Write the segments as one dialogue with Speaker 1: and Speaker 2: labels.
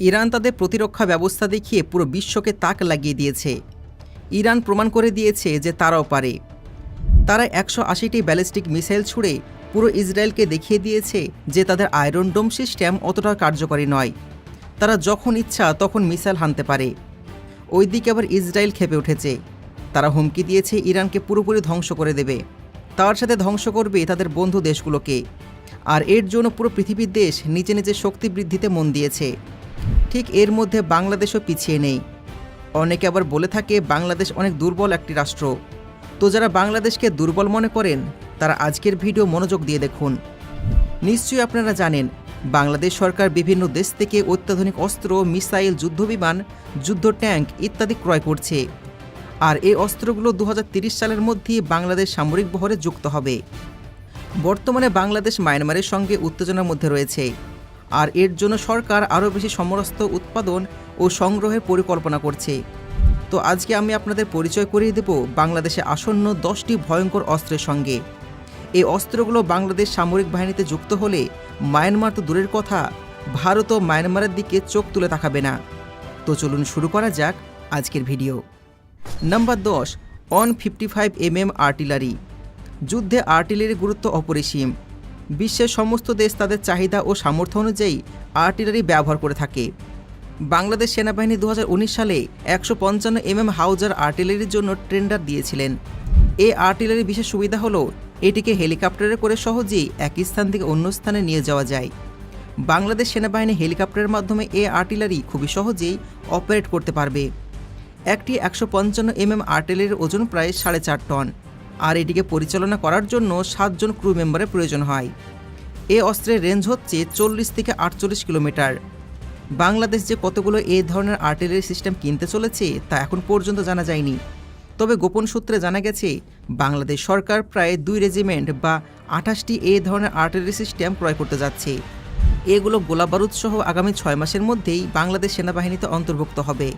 Speaker 1: Iran তাদের প্রতিরক্ষা ব্যবস্থা দেখিয়ে পুরো বিশ্বকে তাক লাগিয়ে দিয়েছে। ইরান প্রমাণ করে দিয়েছে যে তারাও পারে। তারা একশো আশিটি ব্যালিস্টিক মিসাইল ছুড়ে পুরো ইসরায়েলকে দেখিয়ে দিয়েছে যে তাদের আয়রন ডোম সিস্টেম অতটা কার্যকরী নয়। তারা যখন ইচ্ছা তখন মিসাইল হানতে পারে। ওইদিকে আবার ইসরায়েল খেপে উঠেছে। তারা হুমকি দিয়েছে ইরানকে পুরোপুরি ধ্বংস করে দেবে। তার সাথে ধ্বংস করবে তাদের বন্ধু দেশগুলোকে। আর এর জন্য পুরো পৃথিবীর দেশ নিজে নিজে শক্তি বৃদ্ধিতে মন দিয়েছে। ঠিক এর মধ্যে বাংলাদেশও পিছিয়ে নেই। অনেকে আবার বলে থাকে, বাংলাদেশ অনেক দুর্বল একটি রাষ্ট্র। তো যারা বাংলাদেশকে দুর্বল মনে করেন, তারা আজকের ভিডিও মনোযোগ দিয়ে দেখুন। নিশ্চয়ই আপনারা জানেন, বাংলাদেশ সরকার বিভিন্ন দেশ থেকে অত্যাধুনিক অস্ত্র, মিসাইল, যুদ্ধবিমান, যুদ্ধ ট্যাঙ্ক ইত্যাদি ক্রয় করছে। আর এই অস্ত্রগুলো দু সালের মধ্যেই বাংলাদেশ সামরিক বহরে যুক্ত হবে। বর্তমানে বাংলাদেশ মায়ানমারের সঙ্গে উত্তেজনার মধ্যে রয়েছে। আর এর জন্য সরকার আরও বেশি সমরস্ত উৎপাদন ও সংগ্রহের পরিকল্পনা করছে। তো আজকে আমি আপনাদের পরিচয় করিয়ে দেব বাংলাদেশে আসন্ন দশটি ভয়ঙ্কর অস্ত্রের সঙ্গে। এই অস্ত্রগুলো বাংলাদেশ সামরিক বাহিনীতে যুক্ত হলে মায়ানমার তো দূরের কথা, ভারত ও মায়ানমারের দিকে চোখ তুলে তাকাবে না। তো চলুন শুরু করা যাক আজকের ভিডিও। নাম্বার দশ one fifty five M M artillery. যুদ্ধে আর্টিলারির গুরুত্ব অপরিসীম। বিশ্বের সমস্ত দেশ তাদের চাহিদা ও সামর্থ্য অনুযায়ী আর্টিলারি ব্যবহার করে থাকে। বাংলাদেশ সেনাবাহিনী দু হাজার উনিশ সালে একশো পঞ্চান্ন এমএম হাউজার আর্টিলারির জন্য টেন্ডার দিয়েছিলেন। এ আর্টিলারি বিশেষ সুবিধা হলো, এটিকে হেলিকপ্টারে করে সহজেই এক স্থান থেকে অন্য স্থানে নিয়ে যাওয়া যায়। বাংলাদেশ সেনাবাহিনী হেলিকপ্টারের মাধ্যমে এ আর্টিলারি খুবই সহজেই অপারেট করতে পারবে। একটি একশো পঞ্চান্ন এমএম আর্টিলারির ওজন প্রায় সাড়ে চার টন। আর এটিকে পরিচালনা করার জন্য সাতজন ক্রু মেম্বারের প্রয়োজন হয়। এ অস্ত্রের রেঞ্জ হচ্ছে চল্লিশ থেকে আটচল্লিশ কিলোমিটার। বাংলাদেশ যে কতগুলো এই ধরনের আর্টিলারি সিস্টেম কিনতে চলেছে তা এখন পর্যন্ত জানা যায়নি। তবে গোপন সূত্রে জানা গেছে, বাংলাদেশ সরকার প্রায় দুই রেজিমেন্ট বা আঠাশটি এই ধরনের আর্টিলারি সিস্টেম ক্রয় করতে যাচ্ছে। এগুলো গোলাবারুদ সহ আগামী ছয় মাসের মধ্যেই বাংলাদেশ সেনাবাহিনীতে অন্তর্ভুক্ত হবে।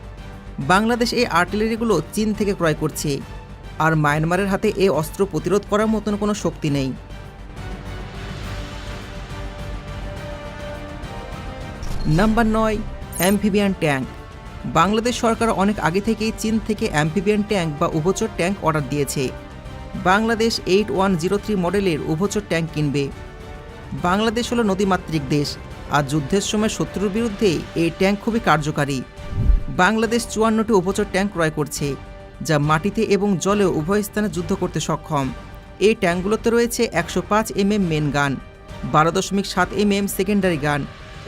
Speaker 1: বাংলাদেশ এই আর্টিলারিগুলো চীন থেকে ক্রয় করছে। আর মায়ানমারের হাতে এই অস্ত্র প্রতিরোধ করার মতন কোনো শক্তি নেই। নাম্বার নয়, অ্যাম্ফিবিয়ান ট্যাঙ্ক। বাংলাদেশ সরকার অনেক আগে থেকেই চীন থেকে অ্যাম্ফিবিয়ান ট্যাঙ্ক বা উভচর ট্যাঙ্ক অর্ডার দিয়েছে। Bangladesh eight one zero three মডেলের উভচর ট্যাঙ্ক কিনবে। বাংলাদেশ হলো নদীমাতৃক দেশ, আর যুদ্ধের সময় শত্রুর বিরুদ্ধে এই ট্যাঙ্ক খুবই কার্যকারী। বাংলাদেশ চুয়ান্নটি উভচর ট্যাঙ্ক ক্রয় করছে। যা মাটিতে এবং জলে উভয় স্থানে যুদ্ধ করতে সক্ষম। এই ট্যাঙ্কগুলোতে রয়েছে একশো পাঁচ এমএম মেন গান, বারো দশমিক সাত এমএম সেকেন্ডারি গান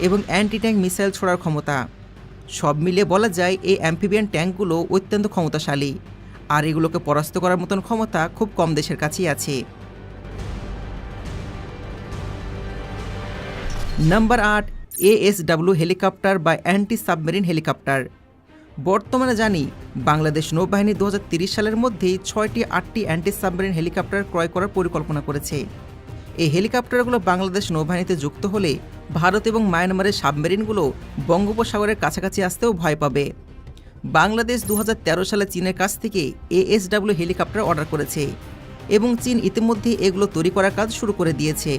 Speaker 1: এবং অ্যান্টি ট্যাঙ্ক মিসাইল ছোড়ার ক্ষমতা। সব মিলিয়ে বলা যায় এই অ্যাম্ফিবিয়ান ট্যাঙ্কগুলো অত্যন্ত ক্ষমতাশালী। আর এগুলোকে পরাস্ত করার মতন ক্ষমতা খুব কম দেশের কাছেই আছে। নাম্বার আট এএসডাব্লিউ হেলিকপ্টার বা অ্যান্টি সাবমেরিন হেলিকপ্টার। বর্তমানে জানি, বাংলাদেশ নৌবাহিনী দু সালের মধ্যেই ছয়টি, আটটি অ্যান্টি সাবমেরিন হেলিকপ্টার ক্রয় করার পরিকল্পনা করেছে। এই হেলিকপ্টারগুলো বাংলাদেশ নৌবাহিনীতে যুক্ত হলে ভারত এবং মায়ানমারের সাবমেরিনগুলো বঙ্গোপসাগরের কাছাকাছি আসতেও ভয় পাবে। বাংলাদেশ দু হাজার তেরো সালে চীনের কাছ থেকে এএসডাব্লিউ হেলিকপ্টার অর্ডার করেছে এবং চীন ইতিমধ্যে এগুলো তৈরি করার কাজ শুরু করে দিয়েছে।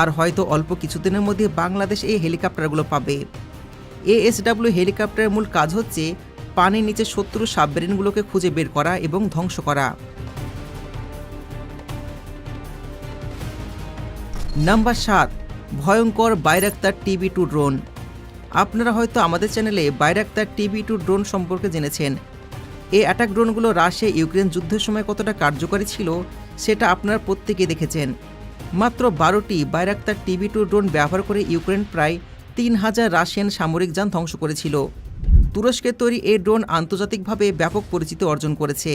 Speaker 1: আর হয়তো অল্প কিছুদিনের মধ্যে বাংলাদেশ এই হেলিকপ্টারগুলো পাবে। এএসডাব্লিউ হেলিকপ্টারের মূল কাজ হচ্ছে পানির নিচে শত্রু সাবমেরিনগুলোকে খুঁজে বের করা এবং ধ্বংস করা। নাম্বার সাত, ভয়ঙ্কর বাইরাক্তার টিভি টু ড্রোন। আপনারা হয়তো আমাদের চ্যানেলে বাইরাক্তার টিভি টু ড্রোন সম্পর্কে জেনেছেন। এই অ্যাটাক ড্রোনগুলো রাশিয়া ইউক্রেন যুদ্ধের সময় কতটা কার্যকারী ছিল, সেটা আপনারা প্রত্যেকে দেখেছেন। মাত্র বারোটি বাইরাক্তার টিভি টু ড্রোন ব্যবহার করে ইউক্রেন প্রায় তিন হাজার রাশিয়ান সামরিক যান ধ্বংস করেছিল। তুরস্কের তৈরি এই ড্রোন আন্তর্জাতিকভাবে ব্যাপক পরিচিতি অর্জন করেছে।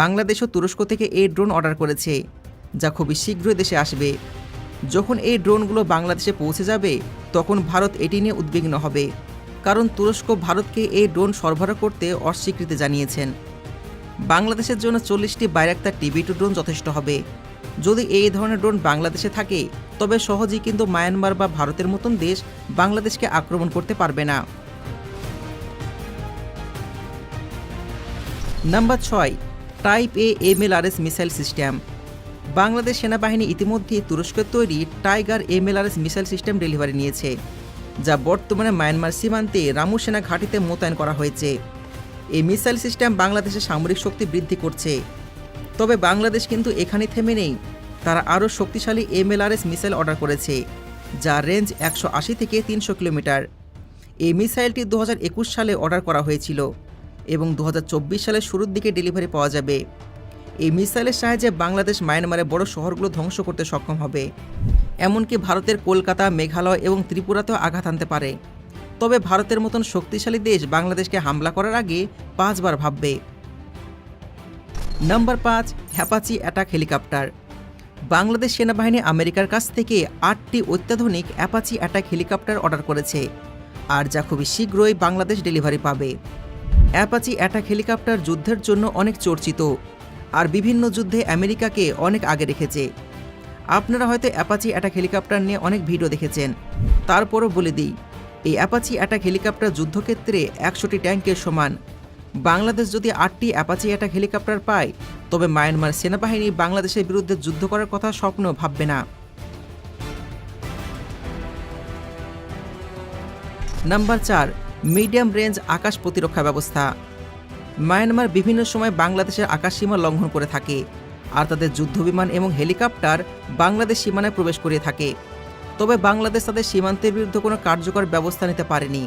Speaker 1: বাংলাদেশও তুরস্ক থেকে এই ড্রোন অর্ডার করেছে, যা খুবই শীঘ্রই দেশে আসবে। যখন এই ড্রোনগুলো বাংলাদেশে পৌঁছে যাবে, তখন ভারত এটি নিয়ে উদ্বিগ্ন হবে, কারণ তুরস্ক ভারতকে এই ড্রোন সরবরাহ করতে অস্বীকৃতি জানিয়েছেন। বাংলাদেশের জন্য চল্লিশটি বাইরাক্তার টিভি টু ড্রোন যথেষ্ট হবে। যদি এই ধরনের ড্রোন বাংলাদেশে থাকে, তবে সহজেই কিন্তু মায়ানমার বা ভারতের মতন দেশ বাংলাদেশকে আক্রমণ করতে পারবে না। নাম্বার ছয়, type A MLRS missile system. Bangladesh সেনাবাহিনী ইতিমধ্যে তুরস্কের তৈরি Tiger MLRS missile system delivery নিয়েছে, যা বর্তমানে মায়ানমার সীমান্তে রামু সেনা ঘাঁটিতে মোতায়েন করা হয়েছে। এই মিসাইল সিস্টেম বাংলাদেশের সামরিক শক্তি বৃদ্ধি করছে। তবে বাংলাদেশ কিন্তু এখানে থেমে নেই। তারা আরও শক্তিশালী এমএলআরএস মিসাইল অর্ডার করেছে, যার রেঞ্জ একশো আশি থেকে তিনশো কিলোমিটার। এই মিসাইলটি দু হাজার একুশ সালে অর্ডার করা হয়েছিল এবং দু হাজার চব্বিশ সালের শুরুর দিকে ডেলিভারি পাওয়া যাবে। এই মিসাইলের সাহায্যে বাংলাদেশ মায়ানমারের বড় শহরগুলো ধ্বংস করতে সক্ষম হবে। এমনকি ভারতের কলকাতা, মেঘালয় এবং ত্রিপুরাতেও আঘাত আনতে পারে। তবে ভারতের মতন শক্তিশালী দেশ বাংলাদেশকে হামলা করার আগে পাঁচবার ভাববে। নাম্বার পাঁচ হ্যাপাচি অ্যাটাক হেলিকপ্টার। বাংলাদেশ সেনাবাহিনী আমেরিকার কাছ থেকে আটটি অত্যাধুনিক অ্যাপাচি অ্যাটাক হেলিকপ্টার অর্ডার করেছে আর যা খুবই শীঘ্রই বাংলাদেশ ডেলিভারি পাবে। অ্যাপাচি অ্যাটাক হেলিকপ্টার যুদ্ধের জন্য অনেক চর্চিত আর বিভিন্ন যুদ্ধে আমেরিকাকে অনেক আগে রেখেছে। আপনারা হয়তো অ্যাপাচি অ্যাটাক হেলিকপ্টার নিয়ে অনেক ভিডিও দেখেছেন। তারপরও বলে দিই, এই অ্যাপাচি অ্যাটাক হেলিকপ্টার যুদ্ধক্ষেত্রে একশোটি ট্যাঙ্কের সমান বাংলাদেশ যদি আটটি অ্যাপাচি অ্যাটাক হেলিকপ্টার পায়, তবে মায়ানমার সেনাবাহিনী বাংলাদেশের বিরুদ্ধে যুদ্ধ করার কথা স্বপ্ন ভাববে না। নাম্বার চার, মিডিয়াম রেঞ্জ আকাশ প্রতিরক্ষা ব্যবস্থা। মায়ানমার বিভিন্ন সময় বাংলাদেশের আকাশ সীমা লঙ্ঘন করে থাকে, আর তাদের যুদ্ধবিমান এবং হেলিকপ্টার বাংলাদেশ সীমানায় প্রবেশ করে থাকে। তবে বাংলাদেশ তাদের সীমান্তের বিরুদ্ধে কোনো কার্যকর ব্যবস্থা নিতে পারেনি।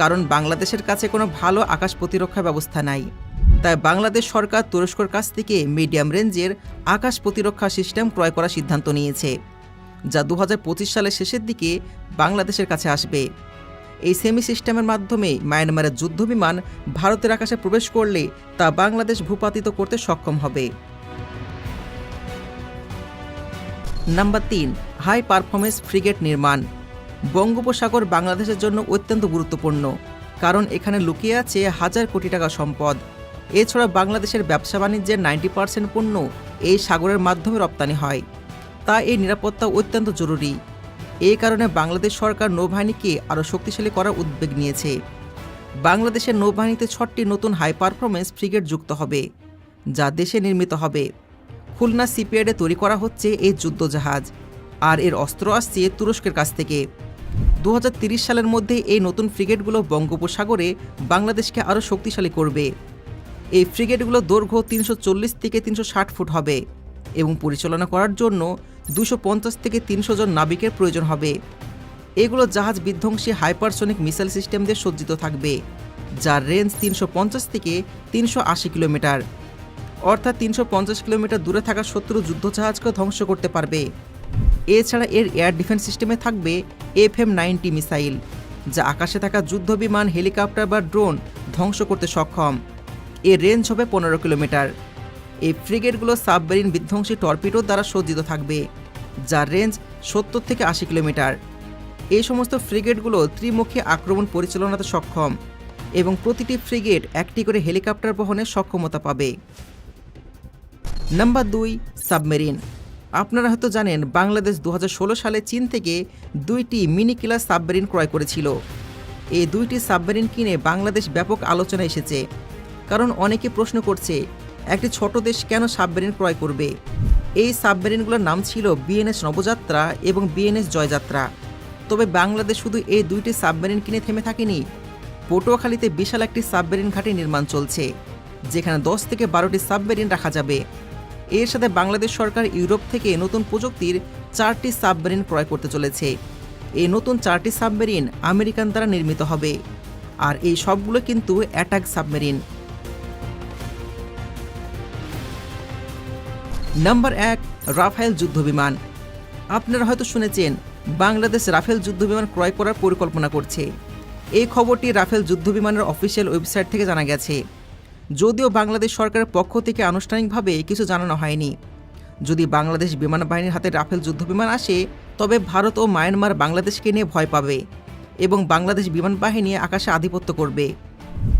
Speaker 1: কারণ বাংলাদেশের কাছে কোনো ভালো আকাশ প্রতিরক্ষা ব্যবস্থা নাই। তাই বাংলাদেশ সরকার তুরস্কর কাছ থেকে মিডিয়াম রেঞ্জের আকাশ প্রতিরক্ষা সিস্টেম ক্রয় করার সিদ্ধান্ত নিয়েছে, যা দু হাজার পঁচিশ সালের শেষের দিকে বাংলাদেশের কাছে আসবে। এই সেমি সিস্টেমের মাধ্যমে মায়ানমারের যুদ্ধবিমান ভারতের আকাশে প্রবেশ করলে তা বাংলাদেশ ভূপাতিত করতে সক্ষম হবে। নাম্বার তিন, হাই পারফরমেন্স ফ্রিগেট নির্মাণ। বঙ্গোপসাগর বাংলাদেশের জন্য অত্যন্ত গুরুত্বপূর্ণ, কারণ এখানে লুকিয়ে আছে হাজার কোটি টাকা সম্পদ। এছাড়া বাংলাদেশের ব্যবসা বাণিজ্যের নাইনটি পার্সেন্ট পণ্য এই সাগরের মাধ্যমে রপ্তানি হয়। তা এই নিরাপত্তা অত্যন্ত জরুরি। এই কারণে বাংলাদেশ সরকার নৌবাহিনীকে আরও শক্তিশালী করার উদ্বেগ নিয়েছে। বাংলাদেশের নৌবাহিনীতে ছটি নতুন হাই পারফরমেন্স ফ্রিগেট যুক্ত হবে, যা দেশে নির্মিত হবে। খুলনা সিপিয়ার্ডে তৈরি করা হচ্ছে এই যুদ্ধজাহাজ, আর এর অস্ত্র আসছে তুরস্কের কাছ থেকে। দু সালের মধ্যে এই নতুন ফ্রিগেটগুলো বঙ্গোপসাগরে বাংলাদেশকে আরও শক্তিশালী করবে। এই ফ্রিগেটগুলো দৈর্ঘ্য তিনশো চল্লিশ থেকে তিনশো ষাট ফুট হবে এবং পরিচালনা করার জন্য দুশো থেকে তিনশো জন নাবিকের প্রয়োজন হবে। এগুলো জাহাজ বিধ্বংসী হাইপারসনিক মিসাইল সিস্টেম দিয়ে সজ্জিত থাকবে, যার রেঞ্জ তিনশো পঞ্চাশ থেকে তিনশো আশি কিলোমিটার। অর্থাৎ তিনশো পঞ্চাশ কিলোমিটার দূরে থাকা শত্রু যুদ্ধজাহাজকে ধ্বংস করতে পারবে। এছাড়া এর এয়ার ডিফেন্স সিস্টেমে থাকবে এফ এম নাইনটি মিসাইল, যা আকাশে থাকা যুদ্ধবিমান, হেলিকপ্টার বা ড্রোন ধ্বংস করতে সক্ষম। এর রেঞ্জ হবে পনেরো কিলোমিটার। এই ফ্রিগেটগুলো সাবমেরিন বিধ্বংসী টর্পিডো দ্বারা সজ্জিত থাকবে, যার রেঞ্জ সত্তর থেকে আশি কিলোমিটার। এই সমস্ত ফ্রিগেটগুলো ত্রিমুখী আক্রমণ পরিচালনাতে সক্ষম এবং প্রতিটি ফ্রিগেট একটি করে হেলিকপ্টার বহনের সক্ষমতা পাবে। নাম্বার দুই, সাবমেরিন। আপনারা হয়তো জানেন, বাংলাদেশ দু হাজার ষোলো সালে চীন থেকে দুইটি মিনি কিলার সাবমেরিন ক্রয় করেছিল। এই দুইটি সাবমেরিন কিনে বাংলাদেশ ব্যাপক আলোচনা এসেছে। কারণ অনেকে প্রশ্ন করছে, একটি ছোট দেশ কেন সাবমেরিন ক্রয় করবে? এই সাবমেরিনগুলোর নাম ছিল বিএনএস নবযাত্রা এবং বিএনএস জয়যাত্রা। তবে বাংলাদেশ শুধু এই দুইটি সাবমেরিন কিনে থেমে থাকেনি, পটুয়াখালীতে বিশাল একটি সাবমেরিন ঘাঁটি নির্মাণ চলছে, যেখানে দশ থেকে বারোটি সাবমেরিন রাখা যাবে। এর সাথে বাংলাদেশ সরকার ইউরোপ থেকে নতুন প্রযুক্তির চারটি সাবমেরিন ক্রয় করতে চলেছে। এই নতুন চারটি সাবমেরিন আমেরিকান দ্বারা নির্মিত হবে। আর এই সবগুলো কিন্তু অ্যাটাক সাবমেরিন। নাম্বার এক, রাফায়েল যুদ্ধবিমান আপনারা হয়তো শুনেছেন, বাংলাদেশ রাফেল যুদ্ধবিমান ক্রয় করার পরিকল্পনা করছে। এই খবরটি রাফেল যুদ্ধবিমানের অফিসিয়াল ওয়েবসাইট থেকে জানা গেছে। যদিও বাংলাদেশ সরকারের পক্ষ থেকে আনুষ্ঠানিকভাবে কিছু জানানো হয়নি। যদি বাংলাদেশ বিমান বাহিনীর হাতে রাফেল যুদ্ধবিমান আসে, তবে ভারত ও মায়ানমার বাংলাদেশকে নিয়ে ভয় পাবে এবং বাংলাদেশ বিমান বাহিনী আকাশে আধিপত্য করবে।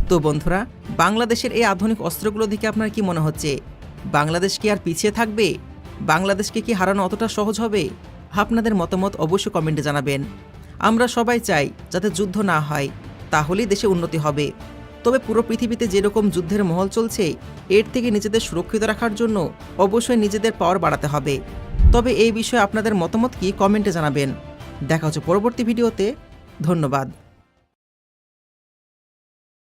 Speaker 1: তো বন্ধুরা, বাংলাদেশের এই আধুনিক অস্ত্রগুলো দেখে আপনার কি মনে হচ্ছে? বাংলাদেশ কি আর পিছিয়ে থাকবে? বাংলাদেশকে কি হারানো অতটা সহজ হবে? আপনাদের মতামত অবশ্যই কমেন্টে জানাবেন। আমরা সবাই চাই যাতে যুদ্ধ না হয়, তাহলেই দেশে উন্নতি হবে। তবে পুরো পৃথিবীতে যেরকম যুদ্ধের মহল চলছে, এর থেকে নিজেদের সুরক্ষিত রাখার জন্য অবশ্যই নিজেদের পাওয়ার বাড়াতে হবে। তবে এই বিষয়ে আপনাদের মতামত কি কমেন্টে জানাবেন। দেখা হচ্ছে পরবর্তী ভিডিওতে। ধন্যবাদ।